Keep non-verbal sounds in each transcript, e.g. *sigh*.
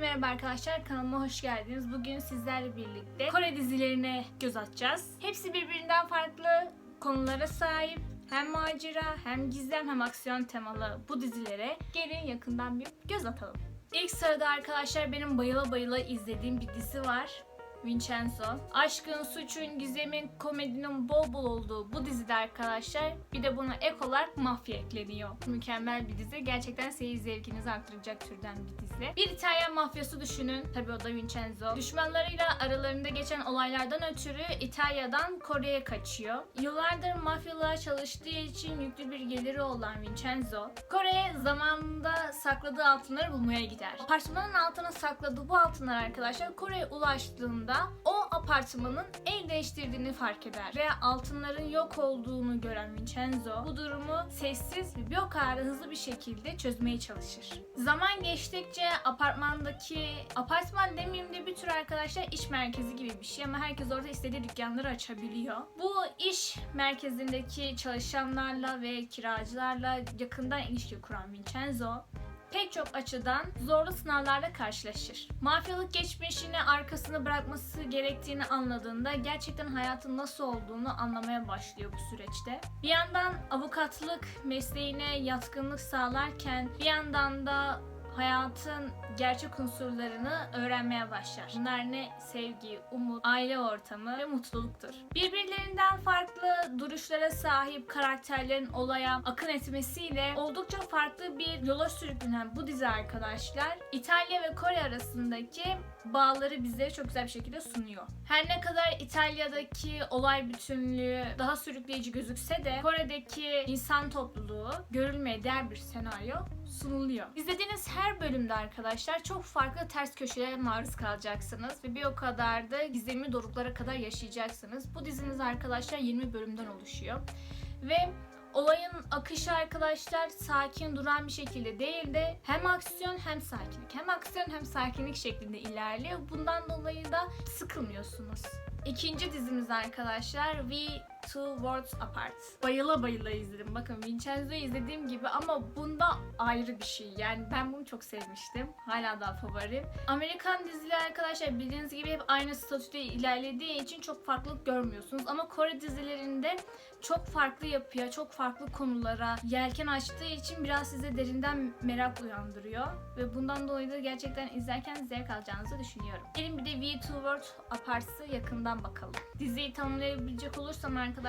merhaba arkadaşlar. Kanalıma hoş geldiniz. Bugün sizlerle birlikte Kore dizilerine göz atacağız. Hepsi birbirinden farklı konulara sahip. Hem macera, hem gizem, hem aksiyon temalı bu dizilere gelin yakından bir göz atalım. İlk sırada arkadaşlar benim bayıla bayıla izlediğim bir dizi var. Vincenzo. Aşkın, suçun, gizemin, komedinin bol bol olduğu bu dizide arkadaşlar bir de buna ek olarak mafya ekleniyor. Mükemmel bir dizi. Gerçekten seyir zevkinizi arttıracak türden bir dizi. Bir İtalyan mafyası düşünün. Tabii o da Vincenzo. Düşmanlarıyla aralarında geçen olaylardan ötürü İtalya'dan Kore'ye kaçıyor. Yıllardır mafyalığa çalıştığı için yüklü bir geliri olan Vincenzo, Kore'ye zamanında sakladığı altınları bulmaya gider. Apartmanın altına sakladığı bu altınlar arkadaşlar Kore'ye ulaştığında o apartmanın el değiştirdiğini fark eder. Ve altınların yok olduğunu gören Vincenzo bu durumu sessiz ve bir o kadar da hızlı bir şekilde çözmeye çalışır. Zaman geçtikçe apartmandaki, apartman demeyeyim de bir tür arkadaşlar iş merkezi gibi bir şey ama herkes orada istediği dükkanları açabiliyor. Bu iş merkezindeki çalışanlarla ve kiracılarla yakından ilişki kuran Vincenzo pek çok açıdan zorlu sınavlarla karşılaşır. Mafyalık geçmişini arkasını bırakması gerektiğini anladığında gerçekten hayatın nasıl olduğunu anlamaya başlıyor bu süreçte. Bir yandan avukatlık mesleğine yatkınlık sağlarken bir yandan da hayatın gerçek unsurlarını öğrenmeye başlar. Bunlar ne? Sevgi, umut, aile ortamı ve mutluluktur. Birbirlerinden farklı duruşlara sahip karakterlerin olaya akın etmesiyle oldukça farklı bir yola sürüklenen bu dizi arkadaşlar İtalya ve Kore arasındaki bağları bize çok güzel bir şekilde sunuyor. Her ne kadar İtalya'daki olay bütünlüğü daha sürükleyici gözükse de Kore'deki insan topluluğu görülmeye değer bir senaryo sunuluyor. İzlediğiniz her bölümde arkadaşlar çok farklı ters köşelere maruz kalacaksınız ve bir o kadar da gizemli doruklara kadar yaşayacaksınız. Bu diziniz arkadaşlar 20 bölümden oluşuyor. Ve Olayın akışı arkadaşlar sakin duran bir şekilde değil de hem aksiyon hem sakinlik. Hem aksiyon hem sakinlik şeklinde ilerliyor. Bundan dolayı da sıkılmıyorsunuz. İkinci dizimiz arkadaşlar We Two Worlds Apart. Bayıla bayıla izledim. Bakın Vincenzo'yu izlediğim gibi ama bunda ayrı bir şey. Yani ben bunu çok sevmiştim. Hala daha favorim. Amerikan dizileri arkadaşlar bildiğiniz gibi hep aynı statüde ilerlediği için çok farklılık görmüyorsunuz. Ama Kore dizilerinde çok farklı yapıya, çok farklı konulara yelken açtığı için biraz size derinden merak uyandırıyor. Ve bundan dolayı da gerçekten izlerken zevk alacağınızı düşünüyorum. Gelin bir de We Two Worlds Apart'ı yakından bakalım. Diziyi tanımlayabilecek olursam arkadaşlar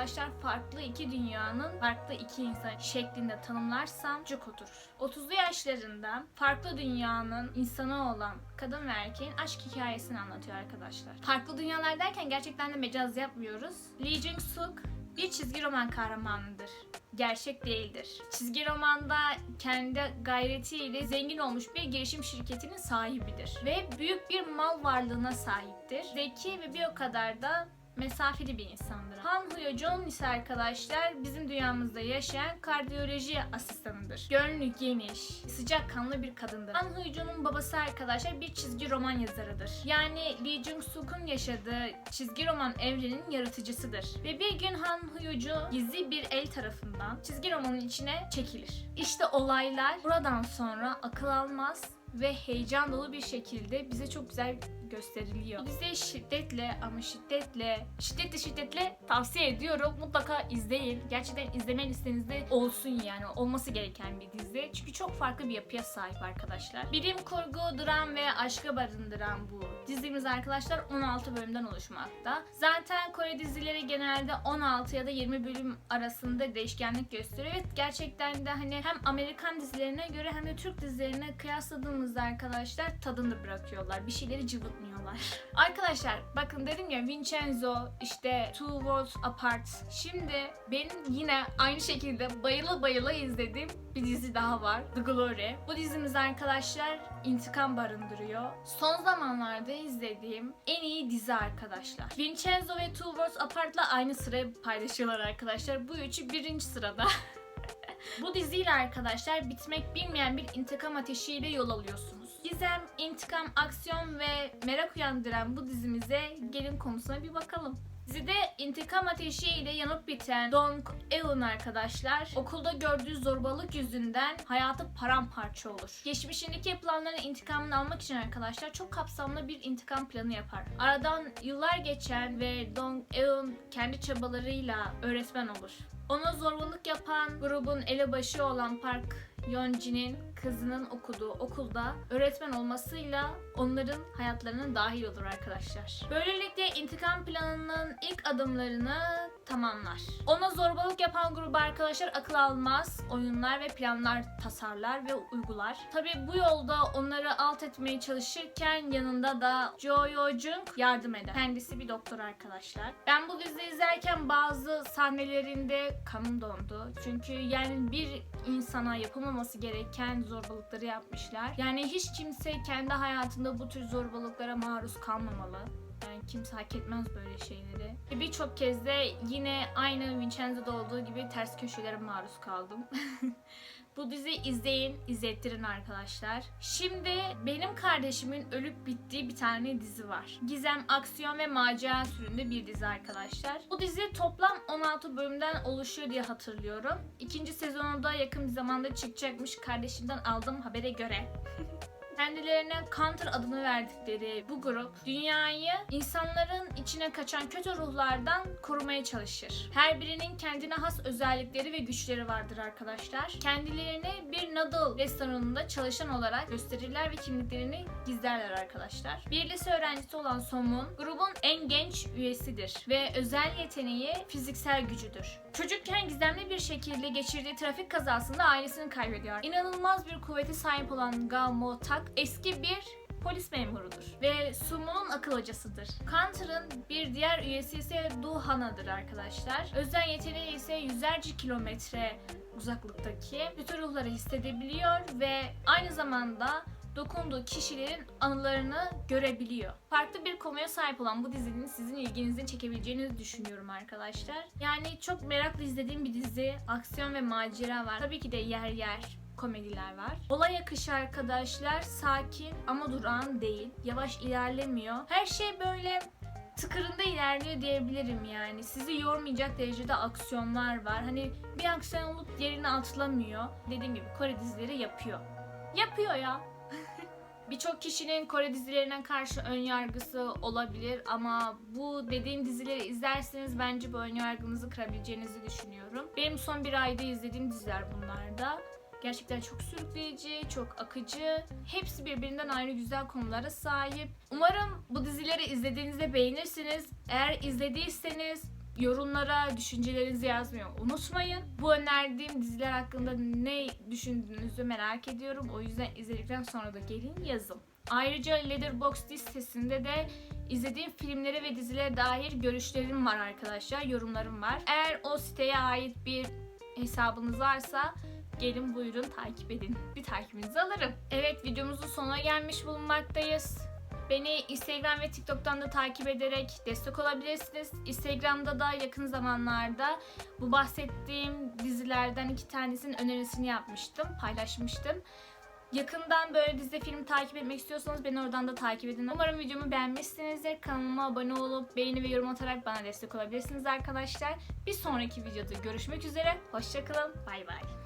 farklı iki dünyanın farklı iki insan şeklinde tanımlarsam cuk oturur. 30'lu yaşlarında farklı dünyanın insanı olan kadın ve erkeğin aşk hikayesini anlatıyor arkadaşlar. Farklı dünyalar derken gerçekten de mecaz yapmıyoruz. Lee Jung Suk bir çizgi roman kahramanıdır. Gerçek değildir. Çizgi romanda kendi gayretiyle zengin olmuş bir girişim şirketinin sahibidir. Ve büyük bir mal varlığına sahiptir. Zeki ve bir o kadar da mesafeli bir insandır. Han Hyo Jong ise arkadaşlar bizim dünyamızda yaşayan kardiyoloji asistanıdır. Gönlü geniş, sıcakkanlı bir kadındır. Han Hyo Jong'un babası arkadaşlar bir çizgi roman yazarıdır. Yani Lee Jung Suk'un yaşadığı çizgi roman evreninin yaratıcısıdır. Ve bir gün Han Jong gizli bir el tarafından çizgi romanın içine çekilir. İşte olaylar buradan sonra akıl almaz ve heyecan dolu bir şekilde bize çok güzel gösteriliyor. Diziyi şiddetle ama şiddetle, şiddetle şiddetle tavsiye ediyorum. Mutlaka izleyin. Gerçekten izleme listenizde olsun yani. Olması gereken bir dizi. Çünkü çok farklı bir yapıya sahip arkadaşlar. Bilim kurgu, dram ve aşka barındıran bu dizimiz arkadaşlar 16 bölümden oluşmakta. Zaten Kore dizileri genelde 16 ya da 20 bölüm arasında değişkenlik gösteriyor. Evet gerçekten de hani hem Amerikan dizilerine göre hem de Türk dizilerine kıyasladığımızda arkadaşlar tadını bırakıyorlar. Bir şeyleri cıvıtmıyorlar. *laughs* arkadaşlar bakın dedim ya Vincenzo işte Two Worlds Apart. Şimdi benim yine aynı şekilde bayıla bayıla izlediğim bir dizi daha var. The Glory. Bu dizimiz arkadaşlar intikam barındırıyor. Son zamanlarda izlediğim en iyi dizi arkadaşlar. Vincenzo ve Two Worlds Apart'la aynı sırayı paylaşıyorlar arkadaşlar. Bu üçü birinci sırada. *laughs* Bu diziyle arkadaşlar bitmek bilmeyen bir intikam ateşiyle yol alıyorsunuz. Gizem, intikam, aksiyon ve merak uyandıran bu dizimize gelin konusuna bir bakalım. Dizide intikam ateşiyle yanıp biten Dong Eun arkadaşlar okulda gördüğü zorbalık yüzünden hayatı paramparça olur. Geçmişindeki yapılanların intikamını almak için arkadaşlar çok kapsamlı bir intikam planı yapar. Aradan yıllar geçen ve Dong Eun kendi çabalarıyla öğretmen olur. Ona zorbalık yapan grubun elebaşı olan Park Yeonji'nin kızının okuduğu okulda öğretmen olmasıyla onların hayatlarına dahil olur arkadaşlar. Böylelikle intikam planının ilk adımlarını tamamlar. Ona zorbalık yapan grubu arkadaşlar akıl almaz oyunlar ve planlar tasarlar ve uygular. Tabi bu yolda onları alt etmeye çalışırken yanında da Jo Yo Jung yardım eder. Kendisi bir doktor arkadaşlar. Ben bu diziyi izlerken bazı sahnelerinde kanım dondu. Çünkü yani bir insana yapılmaması gereken zorbalıkları yapmışlar. Yani hiç kimse kendi hayatında bu tür zorbalıklara maruz kalmamalı. Kimse hak etmez böyle şeyleri. Ve Birçok kez de yine aynı Vincenzo'da olduğu gibi ters köşelere maruz kaldım. *laughs* Bu diziyi izleyin, izlettirin arkadaşlar. Şimdi benim kardeşimin ölüp bittiği bir tane dizi var. Gizem, aksiyon ve macera türünde bir dizi arkadaşlar. Bu dizi toplam 16 bölümden oluşuyor diye hatırlıyorum. İkinci sezonu da yakın bir zamanda çıkacakmış kardeşimden aldığım habere göre. *laughs* Kendilerine Counter adını verdikleri bu grup dünyayı insanların içine kaçan kötü ruhlardan korumaya çalışır. Her birinin kendine has özellikleri ve güçleri vardır arkadaşlar. Kendilerini bir noodle restoranında çalışan olarak gösterirler ve kimliklerini gizlerler arkadaşlar. Bir lise öğrencisi olan Somun grubun en genç üyesidir ve özel yeteneği fiziksel gücüdür. Çocukken gizemli bir şekilde geçirdiği trafik kazasında ailesini kaybediyor. İnanılmaz bir kuvvete sahip olan Gao Tak eski bir polis memurudur ve Sumo'nun akıl hocasıdır. Counter'ın bir diğer üyesi ise Du Hana'dır arkadaşlar. Özel yeteneği ise yüzlerce kilometre uzaklıktaki kötü ruhları hissedebiliyor ve aynı zamanda dokunduğu kişilerin anılarını görebiliyor. Farklı bir konuya sahip olan bu dizinin sizin ilginizi çekebileceğini düşünüyorum arkadaşlar. Yani çok merakla izlediğim bir dizi. Aksiyon ve macera var. Tabii ki de yer yer komediler var. Olay akışı arkadaşlar sakin ama durağan değil. Yavaş ilerlemiyor. Her şey böyle tıkırında ilerliyor diyebilirim yani. Sizi yormayacak derecede aksiyonlar var. Hani bir aksiyon olup diğerini atlamıyor. Dediğim gibi Kore dizileri yapıyor. Yapıyor ya. Birçok kişinin Kore dizilerine karşı ön yargısı olabilir ama bu dediğim dizileri izlerseniz bence bu ön yargınızı kırabileceğinizi düşünüyorum. Benim son bir ayda izlediğim diziler bunlarda. Gerçekten çok sürükleyici, çok akıcı. Hepsi birbirinden ayrı güzel konulara sahip. Umarım bu dizileri izlediğinizde beğenirsiniz. Eğer izlediyseniz yorumlara düşüncelerinizi yazmayı unutmayın. Bu önerdiğim diziler hakkında ne düşündüğünüzü merak ediyorum. O yüzden izledikten sonra da gelin yazın. Ayrıca Letterboxd sitesinde de izlediğim filmlere ve dizilere dair görüşlerim var arkadaşlar, yorumlarım var. Eğer o siteye ait bir hesabınız varsa gelin buyurun takip edin. Bir takibinizi alırım. Evet videomuzun sonuna gelmiş bulunmaktayız. Beni Instagram ve TikTok'tan da takip ederek destek olabilirsiniz. Instagram'da da yakın zamanlarda bu bahsettiğim dizilerden iki tanesinin önerisini yapmıştım, paylaşmıştım. Yakından böyle dizi film takip etmek istiyorsanız beni oradan da takip edin. Umarım videomu beğenmişsinizdir. Kanalıma abone olup beğeni ve yorum atarak bana destek olabilirsiniz arkadaşlar. Bir sonraki videoda görüşmek üzere. Hoşçakalın. Bay bay.